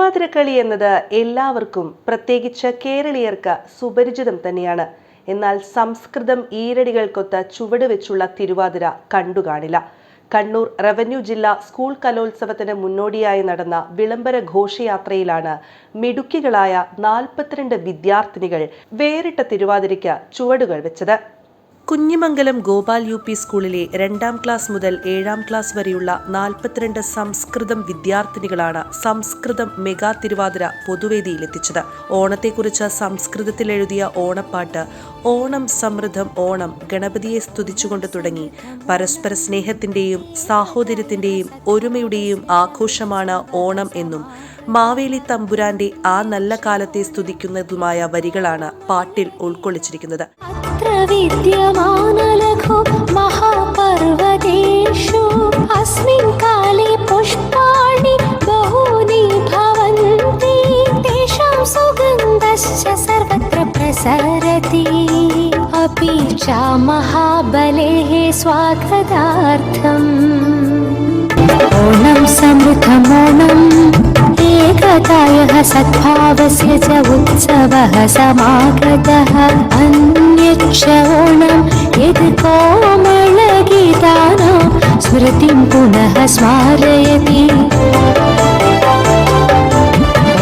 തിരുവാതിരക്കളി എന്നത് എല്ലാവർക്കും പ്രത്യേകിച്ച് കേരളീയർക്ക് സുപരിചിതം തന്നെയാണ്. എന്നാൽ സംസ്കൃതം ഈരടികൾക്കൊത്ത ചുവട് വെച്ചുള്ള തിരുവാതിര കണ്ടുകാണില്ല. കണ്ണൂർ റവന്യൂ ജില്ലാ സ്കൂൾ കലോത്സവത്തിന് മുന്നോടിയായി നടന്ന വിളംബര ഘോഷയാത്രയിലാണ് മിടുക്കികളായ നാൽപ്പത്തിരണ്ട് വിദ്യാർത്ഥിനികൾ വേറിട്ട തിരുവാതിരയ്ക്ക് ചുവടുകൾ വെച്ചത്. കുഞ്ഞിമംഗലം ഗോപാൽ യു പി സ്കൂളിലെ രണ്ടാം ക്ലാസ് മുതൽ ഏഴാം ക്ലാസ് വരെയുള്ള നാൽപ്പത്തിരണ്ട് സംസ്കൃതം വിദ്യാർത്ഥിനികളാണ് സംസ്കൃതം മെഗാ തിരുവാതിര പൊതുവേദിയിലെത്തിച്ചത്. ഓണത്തെക്കുറിച്ച് സംസ്കൃതത്തിൽ എഴുതിയ ഓണപ്പാട്ട് ഓണം സമൃദ്ധം ഓണം ഗണപതിയെ സ്തുതിച്ചുകൊണ്ട് തുടങ്ങി. പരസ്പര സ്നേഹത്തിന്റെയും സാഹോദര്യത്തിന്റെയും ഒരുമയുടെയും ആഘോഷമാണ് ഓണം എന്നും മാവേലി തമ്പുരാന്റെ ആ നല്ല കാലത്തെ സ്തുതിക്കുന്നതുമായ വരികളാണ് പാട്ടിൽ ഉൾക്കൊള്ളിച്ചിരിക്കുന്നത്. विद्यमानलघु महापर्वतेषु अस्मिन् काले पुष्पाणि बहूनि भवन्ति तेषां सुगन्धश्च सर्वत्र प्रसरति अपि च महाबलेः स्वागतार्थम् ओणं समृद्धमोणम् एकतायः सद्भावस्य च उत्सवः समागतः ഓണം കോമളഗീതാനോ സ്മൃതിം പുനഃ സ്മാരയതി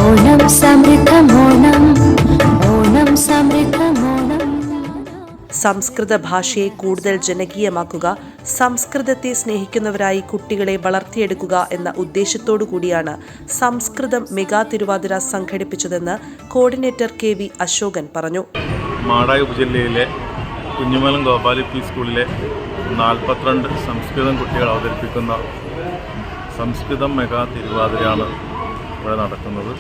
ഓണം സമൃദ്ധം ഓണം ഓണം സമൃദ്ധം സംസ്കൃത ഭാഷയെ കൂടുതൽ ജനകീയമാക്കുക സംസ്കൃതത്തെ സ്നേഹിക്കുന്നവരായി കുട്ടികളെ വളർത്തിയെടുക്കുക എന്ന ഉദ്ദേശത്തോടു കൂടിയാണ് സംസ്കൃതം മെഗാ തിരുവാതിര സംഘടിപ്പിച്ചതെന്ന് കോർഡിനേറ്റർ കെ വി അശോകൻ പറഞ്ഞു. മാടായി ഉപജില്ലയിലെ കുഞ്ഞുമലം ഗോപാലി പി സ്കൂളിലെ നാൽപ്പത്തിരണ്ട് സംസ്കൃതം കുട്ടികൾ അവതരിപ്പിക്കുന്ന സംസ്കൃതം മെഗാ തിരുവാതിരയാണ് ഇവിടെ നടക്കുന്നത്.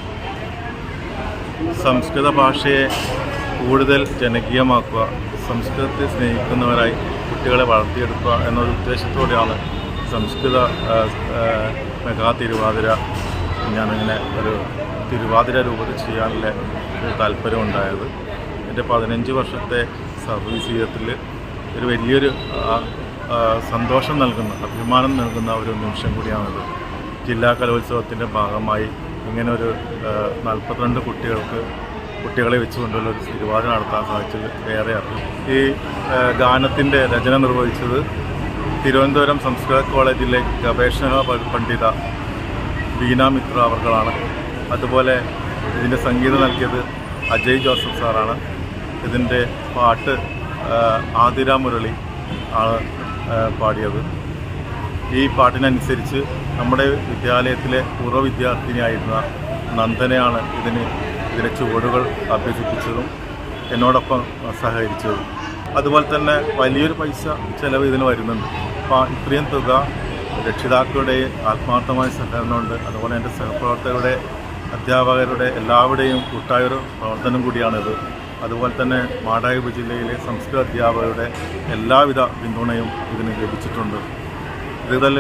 സംസ്കൃത ഭാഷയെ കൂടുതൽ ജനകീയമാക്കുക സംസ്കൃതത്തെ സ്നേഹിക്കുന്നവരായി കുട്ടികളെ വളർത്തിയെടുക്കുക എന്നൊരു ഉദ്ദേശത്തോടെയാണ് സംസ്കൃത മെഗാ തിരുവാതിര ഞാനിങ്ങനെ ഒരു തിരുവാതിര രൂപത്തിൽ ചെയ്യാനുള്ള ഒരു താല്പര്യമുണ്ടായത്. എന്റെ പതിനഞ്ച് വർഷത്തെ സർവീസ് ജീവിതത്തിൽ ഒരു വലിയൊരു സന്തോഷം നൽകുന്ന അഭിമാനം നൽകുന്ന ഒരു നിമിഷം കൂടിയാണിത്. ജില്ലാ കലോത്സവത്തിന്റെ ഭാഗമായി ഇങ്ങനെ ഒരു നാൽപ്പത്തിരണ്ട് കുട്ടികൾക്ക് കുട്ടികളെ വെച്ചുകൊണ്ടുള്ള ഒരു തിരുവാതിര നടത്താൻ സാധിച്ചത് അറിയും ഈ ഗാനത്തിന്റെ രചന നിർവഹിച്ചത് തിരുവനന്തപുരം സംസ്കൃത കോളേജിലെ ഗവേഷണ പണ്ഡിത ബീന മിത്ര അവർകളാണ്. അതുപോലെ ഇതിന്റെ സംഗീതം നൽകിയത് അജയ് ജോസഫ് സാറാണ്. ഇതിന്റെ പാട്ട് ആതിര മുരളി ആണ് പാടിയത്. ഈ പാട്ടിനനുസരിച്ച് നമ്മുടെ വിദ്യാലയത്തിലെ പൂർവ വിദ്യാർത്ഥിനിയായിരുന്ന നന്ദനയാണ് ഇതിന് ഇതിലെ ചുവടുകൾ അഭ്യസിപ്പിച്ചതും എന്നോടൊപ്പം സഹകരിച്ചതും. അതുപോലെ തന്നെ വലിയൊരു പൈസ ചിലവ് ഇതിന് വരുന്നുണ്ട്. അപ്പോൾ ഇത്രയും തുക രക്ഷിതാക്കളുടെ ആത്മാർത്ഥമായ സഹകരണമുണ്ട് അതുപോലെ എന്റെ സഹപ്രവർത്തകരുടെ അധ്യാപകരുടെ എല്ലാവരുടെയും കൂട്ടായൊരു പ്രവർത്തനം കൂടിയാണിത്. അതുപോലെ തന്നെ മാടായി ജില്ലയിലെ സംസ്കൃത അധ്യാപകരുടെ എല്ലാവിധ പിന്തുണയും ഇതിന് ലഭിച്ചിട്ടുണ്ട്. കൂടുതൽ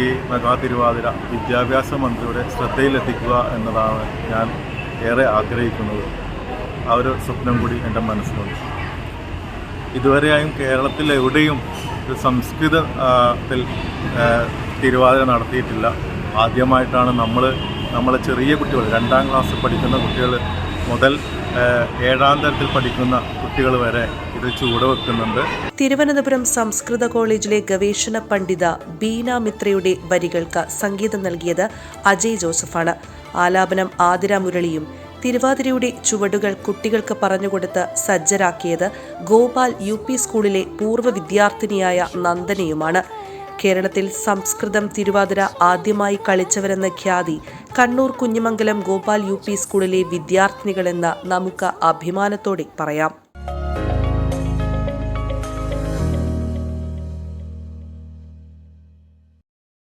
ഈ മെഗാ തിരുവാതിര വിദ്യാഭ്യാസ മന്ത്രിയുടെ ശ്രദ്ധയിലെത്തിക്കുക എന്നതാണ് ഞാൻ ഏറെ ആഗ്രഹിക്കുന്നത്. ആ ഒരു സ്വപ്നം കൂടി എന്റെ മനസ്സിലുണ്ട്. ഇതുവരെയായും കേരളത്തിൽ എവിടെയും ഒരു സംസ്കൃത ആ, ത്തിൽ ആ, തിരുവാതിര നടത്തിയിട്ടില്ല. ആദ്യമായിട്ടാണ് നമ്മൾ നമ്മളെ ചെറിയ കുട്ടികൾ രണ്ടാം ക്ലാസ്സിൽ പഠിക്കുന്ന കുട്ടികൾ മുതൽ ഏഴാം തരത്തിൽ പഠിക്കുന്ന കുട്ടികൾ വരെ ഇത് ചുവടുവെക്കുന്നുണ്ട് തിരുവനന്തപുരം സംസ്കൃത കോളേജിലെ ഗവേഷണ പണ്ഡിത ബീന മിത്രയുടെ വരികൾക്ക് സംഗീതം നൽകിയത് അജയ് ജോസഫാണ്. ആലാപനം ആതിര മുരളിയും തിരുവാതിരയുടെ ചുവടുകൾ കുട്ടികൾക്ക് പറഞ്ഞുകൊടുത്ത് സജ്ജരാക്കിയത് ഗോപാൽ യു പി സ്കൂളിലെ പൂർവ വിദ്യാർത്ഥിനിയായ നന്ദനയുമാണ്. കേരളത്തിൽ സംസ്കൃതം തിരുവാതിര ആദ്യമായി കളിച്ചവരെന്ന ഖ്യാതി കണ്ണൂർ കുഞ്ഞിമംഗലം ഗോപാൽ യു സ്കൂളിലെ വിദ്യാർത്ഥിനികളെന്ന് നമുക്ക് അഭിമാനത്തോടെ പറയാം.